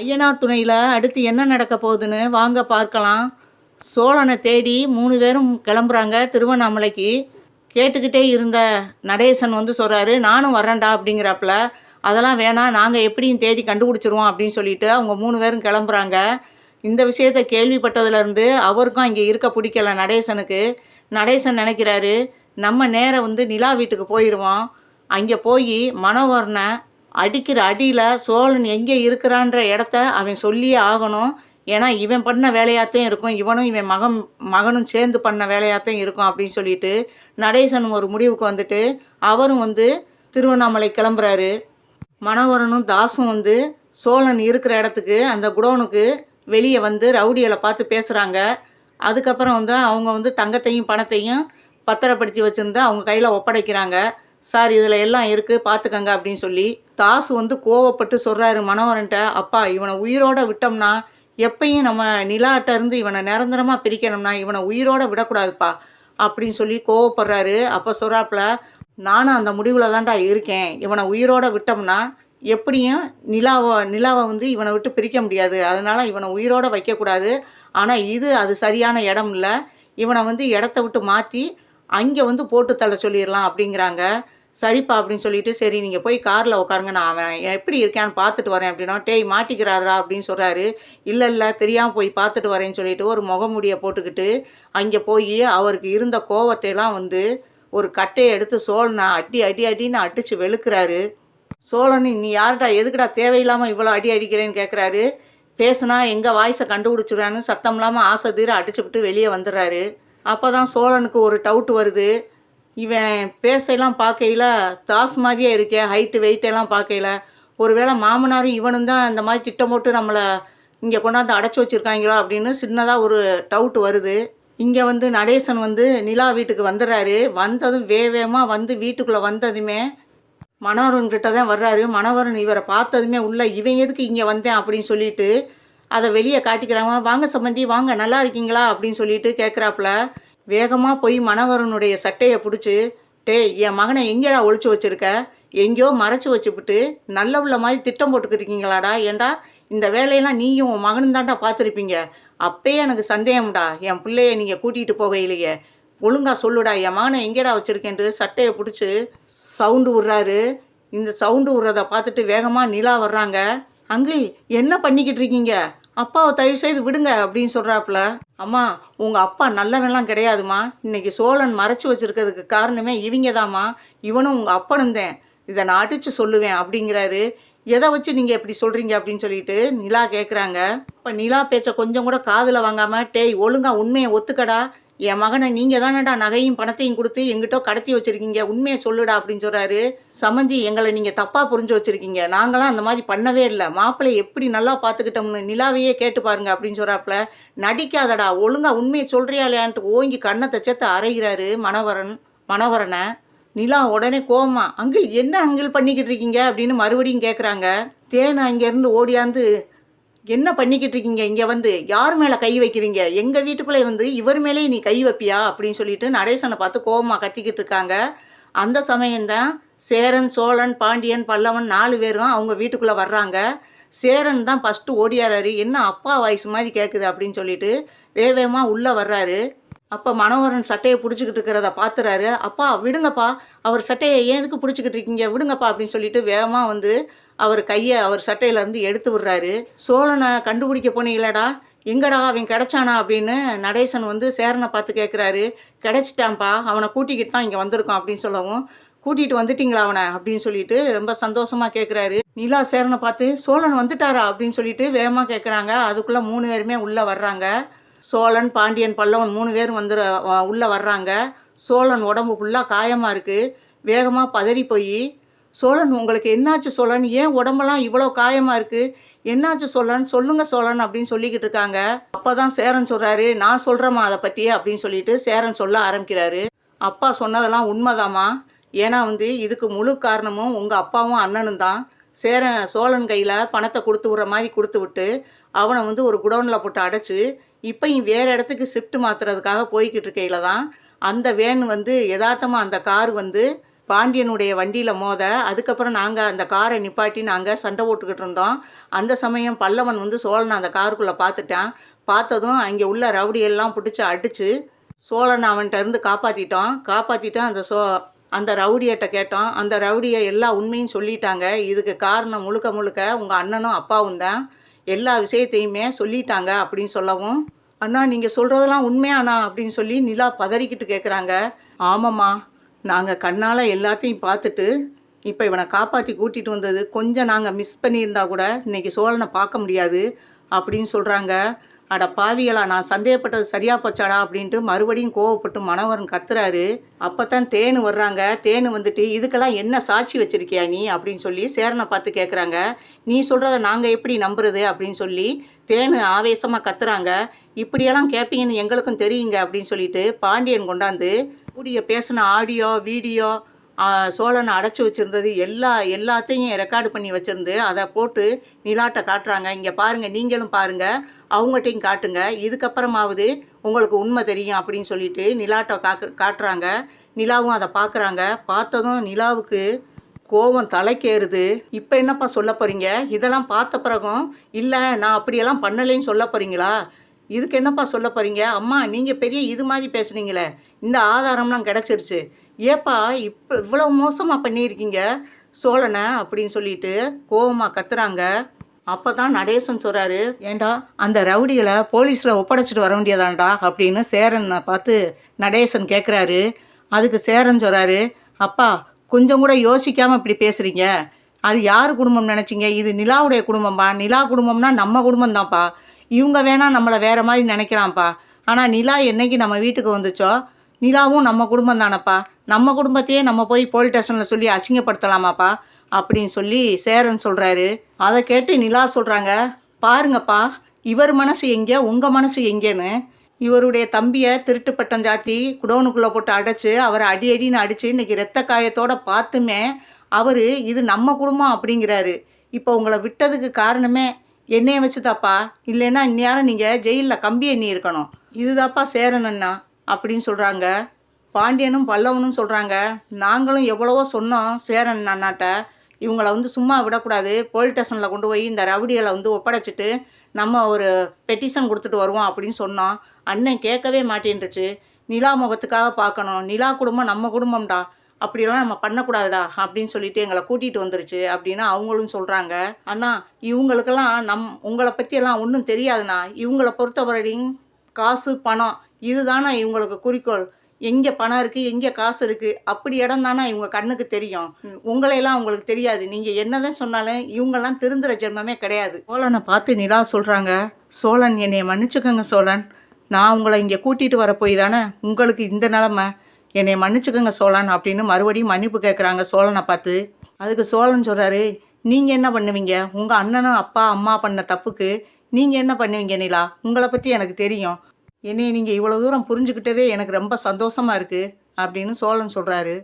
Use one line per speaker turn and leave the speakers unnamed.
ஐயனார் துணையில் அடுத்து என்ன நடக்க போகுதுன்னு வாங்க பார்க்கலாம். சோழனை தேடி மூணு பேரும் கிளம்புறாங்க திருவண்ணாமலைக்கு. கேட்டுக்கிட்டே இருந்த நடேசன் வந்து சொல்கிறாரு நானும் வரேன்டா அப்படிங்கிறாப்புல. அதெல்லாம் வேணாம் நாங்கள் எப்படியும் தேடி கண்டுபிடிச்சிருவோம் அப்படின்னு சொல்லிட்டு அவங்க மூணு பேரும் கிளம்புறாங்க. இந்த விஷயத்தை கேள்விப்பட்டதுலேருந்து அவருக்கும் இங்கே இருக்க பிடிக்கல நடேசனுக்கு. நடேசன் நினைக்கிறாரு நம்ம நேரம் வந்து நிலா வீட்டுக்கு போயிடுவோம் அங்கே போய் மனோகரனை அடிக்கிற அடியில் சோழன் எங்கே இருக்கிறான்ற இடத்த அவன் சொல்லியே ஆகணும். ஏன்னா இவன் பண்ண வேலையாத்தையும் இருக்கும். இவனும் இவன் மகன் மகனும் சேர்ந்து பண்ண வேலையாத்தையும் இருக்கும் அப்படின்னு சொல்லிட்டு நடேசன் ஒரு முடிவுக்கு வந்துட்டு அவரும் வந்து திருவண்ணாமலை கிளம்புறாரு. மணவரனும் தாசும் வந்து சோழன் இருக்கிற இடத்துக்கு அந்த குடோனுக்கு வெளியே வந்து ரவுடிகளை பார்த்து பேசுகிறாங்க அதுக்கப்புறம் வந்து அவங்க வந்து தங்கத்தையும் பணத்தையும் பத்திரப்படுத்தி வச்சுருந்து அவங்க கையில் ஒப்படைக்கிறாங்க. சார் இதில் எல்லாம் இருக்குது பார்த்துக்கங்க அப்படின்னு சொல்லி தாசு வந்து கோவப்பட்டு சொல்கிறாரு மனோகரன்ட்ட அப்பா இவனை உயிரோட விட்டோம்னா எப்பயும் நம்ம நிலாட்ட இருந்து இவனை நிரந்தரமாக பிரிக்கணும்னா இவனை உயிரோட விடக்கூடாதுப்பா அப்படின்னு சொல்லி கோவப்படுறாரு. அப்போ சொல்கிறாப்புல நானும் அந்த முடிவில் தான்டா இருக்கேன். இவனை உயிரோட விட்டோம்னா எப்படியும் நிலாவை நிலாவை வந்து இவனை விட்டு பிரிக்க முடியாது. அதனால் இவனை உயிரோடு வைக்கக்கூடாது. ஆனால் இது அது சரியான இடம் இல்லை. இவனை வந்து இடத்த விட்டு மாற்றி அங்கே வந்து போட்டு தள்ள சொல்லிடலாம் அப்படிங்கிறாங்க. சரிப்பா அப்படின்னு சொல்லிட்டு சரி நீங்கள் போய் காரில் உட்காருங்க நான் அவன் எப்படி இருக்கான்னு பார்த்துட்டு வரேன் அப்படின்னா டேய் மாட்டிக்கிறாரா அப்படின்னு சொல்கிறாரு இல்லை இல்லை தெரியாமல் போய் பார்த்துட்டு வரேன்னு சொல்லிட்டு ஒரு முகமுடியை போட்டுக்கிட்டு அங்கே போய் அவருக்கு இருந்த கோவத்தையெல்லாம் வந்து ஒரு கட்டையை எடுத்து சோழனை அடி அடி அடின்னு அடித்து வெளுக்கிறாரு. சோழன் நீ யார்டா எதுக்குடா தேவையில்லாமல் இவ்வளோ அடி அடிக்கிறேன்னு கேட்குறாரு பேசுனா எங்கள் வாய்ஸை கண்டுபிடிச்சிடுறான்னு சத்தம் இல்லாமல் ஆசை தீர அடிச்சுவிட்டு வெளியே வந்துடுறாரு. அப்போ தான் சோழனுக்கு ஒரு டவுட் வருது. இவன் பேசையெல்லாம் பார்க்கையில தாஸ் மாதிரியே இருக்கே ஹைட்டு வெயிட்டெல்லாம் பார்க்கையில. ஒருவேளை மாமனாரும் இவனும் தான் இந்த மாதிரி திட்டம் போட்டு நம்மளை இங்கே கொண்டாந்து அடைச்சி வச்சுருக்காங்களோ அப்படின்னு சின்னதாக ஒரு டவுட் வருது. இங்கே வந்து நடேசன் வந்து நிலா வீட்டுக்கு வந்துடுறாரு. வந்ததும் வே வேகமாக வந்து வீட்டுக்குள்ளே வந்ததுமே மனோகரன் தான் வர்றாரு. மணவரன் இவரை பார்த்ததுமே உள்ள இவன் எதுக்கு இங்கே வந்தேன் அப்படின்னு சொல்லிட்டு அதை வெளியே காட்டிக்கிறாங்க. வாங்க சம்பந்தி வாங்க நல்லா இருக்கீங்களா? அப்படின்னு சொல்லிட்டு கேட்குறாப்புல வேகமாக போய் மனோகரனுடைய சட்டையை பிடிச்சி டேய் என் மகனை எங்கேடா ஒழிச்சு வச்சுருக்க? எங்கேயோ மறைச்சி வச்சுப்புட்டு நல்ல உள்ள மாதிரி திட்டம் போட்டுக்கிருக்கீங்களாடா ஏண்டா இந்த வேலையெல்லாம் நீயும் உன் மகனும் தான்டா பார்த்துருப்பீங்க? அப்பயே எனக்கு சந்தேகம்டா. என் பிள்ளைய நீங்கள் கூட்டிகிட்டு போகையிலையே. ஒழுங்கா சொல்லுடா. என் மகனை எங்கேடா வச்சுருக்கேன்ட்டு சட்டையை பிடிச்சி சவுண்டு விட்றாரு. இந்த சவுண்டு விட்றத பார்த்துட்டு வேகமாக நிலா வர்றாங்க. அங்கிள் என்ன பண்ணிக்கிட்டு இருக்கீங்க? அப்பாவை தயவு செய்து விடுங்க அப்படின்னு சொல்கிறாப்புல அம்மா உங்கள் அப்பா நல்லவெல்லாம் கிடையாதும்மா இன்னைக்கு சோழன் மறைச்சி வச்சுருக்கிறதுக்கு காரணமே இவங்க தாம்மா இவனும் உங்கள் அப்பனும் தான் இதை நான் அடித்து சொல்லுவேன் அப்படிங்கிறாரு. எதை வச்சு நீங்கள் இப்படி சொல்கிறீங்க அப்படின்னு சொல்லிட்டு நிலா கேட்குறாங்க இப்போ நிலா பேச்சை கொஞ்சம் கூட காதில் வாங்காமல் டேய் ஒழுங்கா உண்மையை ஒத்துக்கடா. என் மகனை நீங்கள் தானடா நகையும் பணத்தையும் கொடுத்து எங்கிட்ட கடத்தி வச்சுருக்கீங்க உண்மையை சொல்லுடா அப்படின்னு சொல்கிறாரு சமந்தி எங்களை நீங்கள் தப்பாக புரிஞ்சு வச்சுருக்கீங்க. நாங்களாம் அந்த மாதிரி பண்ணவே இல்லை. மாப்பிள்ளை எப்படி நல்லா பார்த்துக்கிட்டோம்னு நிலாவையே கேட்டு பாருங்க அப்படின்னு சொல்கிறாப்புல நடிக்காதடா ஒழுங்கா உண்மையை சொல்கிறியா இல்லையான்ட்டு ஓங்கி கண்ணத்தை சேர்த்து அரைகிறாரு மனோகரன் மனோகரனை. நிலா உடனே கோமா அங்கிள் என்ன அங்கிள் பண்ணிக்கிட்டு இருக்கீங்க? அப்படின்னு மறுபடியும் கேட்குறாங்க தேனை அங்கேருந்து ஓடியாந்து என்ன பண்ணிக்கிட்டு இருக்கீங்க? இங்கே வந்து யார் மேலே கை வைக்கிறீங்க? எங்கள் வீட்டுக்குள்ளே வந்து இவர் மேலே நீ கை வைப்பியா? அப்படின்னு சொல்லிட்டு நடேசனை பார்த்து கோபமாக கத்திக்கிட்டு இருக்காங்க. அந்த சமயம்தான் சேரன் சோழன் பாண்டியன் பல்லவன் நாலு பேரும் அவங்க வீட்டுக்குள்ளே வர்றாங்க. சேரன் தான் ஃபஸ்ட்டு ஓடியாராரு. என்ன அப்பா வாய்ஸ் மாதிரி கேட்குது அப்படின்னு சொல்லிட்டு வேகமாக உள்ளே வர்றாரு. அப்போ மனோகரன் சட்டையை பிடிச்சிக்கிட்டு இருக்கிறத பார்த்துறாரு அப்பா விடுங்கப்பா. அவர் சட்டையை ஏன் எதுக்கு பிடிச்சிக்கிட்டு இருக்கீங்க? விடுங்கப்பா. அப்படின்னு சொல்லிட்டு வேகமாக வந்து அவர் கையை அவர் சட்டையிலேருந்து எடுத்து விடுறாரு. சோழனை கண்டுபிடிக்க போனீங்களடா. எங்கடா அவன் கிடைச்சானா அப்படின்னு நடேசன் வந்து சேரனை பார்த்து கேட்குறாரு கிடச்சிட்டான்ப்பா அவனை கூட்டிக்கிட்டு தான் இங்கே வந்திருக்கான் அப்படின்னு சொல்லவும் கூட்டிகிட்டு வந்துட்டிங்களா அவனை அப்படின்னு சொல்லிட்டு ரொம்ப சந்தோஷமாக கேட்குறாரு நிலா சேரனை பார்த்து சோழன் வந்துட்டாரா அப்படின்னு சொல்லிட்டு வேகமாக கேட்குறாங்க அதுக்குள்ளே மூணு பேருமே உள்ளே வர்றாங்க. சோழன் பாண்டியன் பல்லவன் மூணு பேரும் வந்து உள்ளே வர்றாங்க. சோழன் உடம்பு ஃபுல்லாக காயமாக இருக்குது வேகமாக பதறி போய் சோழன் உங்களுக்கு என்னாச்சு சோழன்? ஏன் உடம்பெல்லாம் இவ்வளோ காயமாக இருக்குது என்னாச்சு சோழன்? சொல்லுங்கள் சோழன் அப்படின்னு சொல்லிக்கிட்டு இருக்காங்க. அப்போ தான் சேரன் சொல்கிறாரு நான் சொல்கிறேம்மா அதை பற்றி அப்படின்னு சொல்லிட்டு சேரன் சொல்ல ஆரம்பிக்கிறாரு. அப்பா சொன்னதெல்லாம் உண்மைதாம்மா. ஏன்னா வந்து இதுக்கு முழு காரணமும் உங்கள் அப்பாவும் அண்ணனும் தான். சேரன் சோழன் கையில் பணத்தை கொடுத்து விட்ற மாதிரி கொடுத்து விட்டு அவனை வந்து ஒரு குடோனில் போட்டு அடைச்சி இப்போயும் வேறு இடத்துக்கு ஷிஃப்ட் மாற்றுறதுக்காக போய்கிட்டு இருக்கையில் தான் அந்த வேன் வந்து யதார்த்தமாக அந்த கார் வந்து பாண்டியனுடைய வண்டியில் மோத அதுக்கப்புறம் நாங்கள் அந்த காரை நிப்பாட்டி நாங்கள் சண்டை போட்டுக்கிட்டு இருந்தோம். அந்த சமயம் பல்லவன் வந்து சோழனை அந்த காருக்குள்ளே பார்த்துட்டான். பார்த்ததும் அங்கே உள்ள ரவுடியெல்லாம் பிடிச்சி அடித்து சோழனை அவன்கிட்ட இருந்து காப்பாற்றிட்டோம் காப்பாற்றிட்டு அந்த சோ அந்த ரவுடியிட்ட கேட்டோம். அந்த ரவுடியை எல்லா உண்மையும் சொல்லிட்டாங்க. இதுக்கு காரணம் முழுக்க முழுக்க உங்கள் அண்ணனும் அப்பாவும் தான். எல்லா விஷயத்தையுமே சொல்லிட்டாங்க அப்படின்னு சொல்லவும் அண்ணா நீங்கள் சொல்கிறதெல்லாம் உண்மையாண்ணா அப்படின்னு சொல்லி நிலா பதறிக்கிட்டு கேட்குறாங்க ஆமாம்மா நாங்கள் கண்ணால் எல்லாத்தையும் பார்த்துட்டு இப்போ இவனை காப்பாற்றி கூட்டிகிட்டு வந்தது கொஞ்சம் நாங்கள் மிஸ் பண்ணியிருந்தா கூட இன்றைக்கி சோழனை பார்க்க முடியாது அப்படின்னு சொல்கிறாங்க அட பாவிகளா நான் சந்தேகப்பட்டது சரியா போச்சாடா அப்படின்ட்டு மறுபடியும் கோவப்பட்டு மனோகரன் கத்துறாரு. அப்போ தான் தேனு வர்றாங்க. தேனு வந்துட்டு இதுக்கெல்லாம் என்ன சாட்சி வச்சிருக்கியா நீ? அப்படின்னு சொல்லி சேரனை பார்த்து கேட்குறாங்க நீ சொல்கிறத நாங்கள் எப்படி நம்புறது? அப்படின்னு சொல்லி தேனு ஆவேசமாக கத்துறாங்க. இப்படியெல்லாம் கேட்பீங்கன்னு எங்களுக்கும் தெரியுங்க அப்படின்னு சொல்லிட்டு பாண்டியன் கொண்டாந்து கூடிய பேசின ஆடியோ வீடியோ சோழனை அடைச்சி வச்சுருந்தது எல்லா எல்லாத்தையும் ரெக்கார்டு பண்ணி வச்சுருந்து அதை போட்டு நிலாட்டை காட்டுறாங்க. இங்கே பாருங்கள் நீங்களும் பாருங்கள் அவங்ககிட்டையும் காட்டுங்க. இதுக்கப்புறமாவது உங்களுக்கு உண்மை தெரியும் அப்படின்னு சொல்லிட்டு நிலாட்டை காக்கு காட்டுறாங்க. நிலாவும் அதை பார்க்குறாங்க பார்த்ததும் நிலாவுக்கு கோபம் தலைக்கேறுது. இப்போ என்னப்பா சொல்ல போகிறீங்க இதெல்லாம் பார்த்த பிறகும் இல்லை நான் அப்படியெல்லாம் பண்ணலைன்னு சொல்ல போகிறீங்களா இதுக்கு என்னப்பா சொல்ல போகிறீங்க அம்மா நீங்கள் பெரிய இது மாதிரி பேசுனீங்களே. இந்த ஆதாரம்லாம் கிடச்சிருச்சு. ஏப்பா இப்போ இவ்வளோ மோசமாக பண்ணியிருக்கீங்க? சோழனை அப்படின்னு சொல்லிட்டு கோவமாக கத்துறாங்க. அப்போ தான் நடேசன் சொல்கிறாரு ஏண்டா அந்த ரவுடிகளை போலீஸில் ஒப்படைச்சிட்டு வர வேண்டியதாண்டா அப்படின்னு சேரனை பார்த்து நடேசன் கேட்குறாரு அதுக்கு சேரன் சொல்கிறாரு அப்பா கொஞ்சம் கூட யோசிக்காமல் இப்படி பேசுகிறீங்க அது யார் குடும்பம் நினச்சிங்க? இது நிலாவுடைய குடும்பம்பா? நிலா குடும்பம்னா நம்ம குடும்பம் தான்ப்பா இவங்க வேணால் நம்மளை வேறு மாதிரி நினைக்கிறான்ப்பா. ஆனால் நிலா என்னைக்கு நம்ம வீட்டுக்கு வந்துச்சோ நிலாவும் நம்ம குடும்பம் தானப்பா. நம்ம குடும்பத்தையே நம்ம போய் போலீஸ் ஸ்டேஷனில் சொல்லி அசிங்கப்படுத்தலாமாப்பா அப்படின்னு சொல்லி சேரன் சொல்கிறாரு அதை கேட்டு நிலா சொல்கிறாங்க பாருங்கப்பா இவர் மனசு எங்கே உங்கள் மனசு எங்கேன்னு? இவருடைய தம்பியை திருட்டு பட்டம் சாத்தி குடோனுக்குள்ளே போட்டு அடைச்சு அவரை அடி அடின்னு அடித்து இன்னைக்கு ரத்த காயத்தோடு பார்த்துமே அவர் இது நம்ம குடும்பம் அப்படிங்கிறாரு. இப்போ உங்களை விட்டதுக்கு காரணமே என்னைய வச்சுதாப்பா. இல்லைன்னா இந்நேரம் நீங்கள் ஜெயிலில் கம்பி எண்ணி இருக்கணும். இதுதாப்பா சேரன் அண்ணா அப்படின்னு சொல்கிறாங்க பாண்டியனும் பல்லவனும் சொல்கிறாங்க நாங்களும் எவ்வளவோ சொன்னோம் சேரன் அண்ணாட்ட. இவங்கள வந்து சும்மா விடக்கூடாது. போலீஸ் ஸ்டேஷனில் கொண்டு போய் இந்த ரவுடிகளை வந்து ஒப்படைச்சிட்டு நம்ம ஒரு பெட்டிஷன் கொடுத்துட்டு வருவோம் அப்படின்னு சொன்னோம். அண்ணன் கேட்கவே மாட்டேன்ருச்சு நிலா முகத்துக்காக பார்க்கணும். நிலா குடும்பம் நம்ம குடும்பம்டா. அப்படியெல்லாம் நம்ம பண்ணக்கூடாதுடா அப்படின்னு சொல்லிட்டு எங்களை கூட்டிகிட்டு வந்துருச்சு அப்படின்னு அவங்களும் சொல்கிறாங்க அண்ணா இவங்களுக்கெல்லாம் நம் உங்களை பற்றியெல்லாம் ஒன்றும் தெரியாதுண்ணா. இவங்களை பொறுத்தவரையும் காசு பணம் இதுதானே இவங்களுக்கு குறிக்கோள். எங்கே பணம் இருக்குது எங்கே காசு இருக்குது அப்படி இடம் தானே இவங்க கண்ணுக்கு தெரியும். உங்களையெல்லாம் உங்களுக்கு தெரியாது. நீங்கள் என்னதான் சொன்னாலும் இவங்கெல்லாம் திருந்துற ஜென்மமே கிடையாது. சோழனை பார்த்து நிலா சொல்கிறாங்க சோழன் என்னை மன்னிச்சுக்கோங்க சோழன். நான் உங்களை இங்கே கூட்டிகிட்டு வர போய் தானே உங்களுக்கு இந்த நிலமை. என்னை மன்னிச்சுக்கோங்க சோழன் அப்படின்னு மறுபடியும் மன்னிப்பு கேட்குறாங்க சோழனை பார்த்து. அதுக்கு சோழன் சொல்கிறாரு நீங்கள் என்ன பண்ணுவீங்க? உங்கள் அண்ணனும் அப்பா அம்மா பண்ண தப்புக்கு நீங்கள் என்ன பண்ணுவீங்க நிலா? உங்களை பற்றி எனக்கு தெரியும். என்னை நீங்கள் இவ்வளோ தூரம் புரிஞ்சுக்கிட்டதே எனக்கு ரொம்ப சந்தோஷமாக இருக்குது அப்படின்னு சோழன் சொல்கிறாரு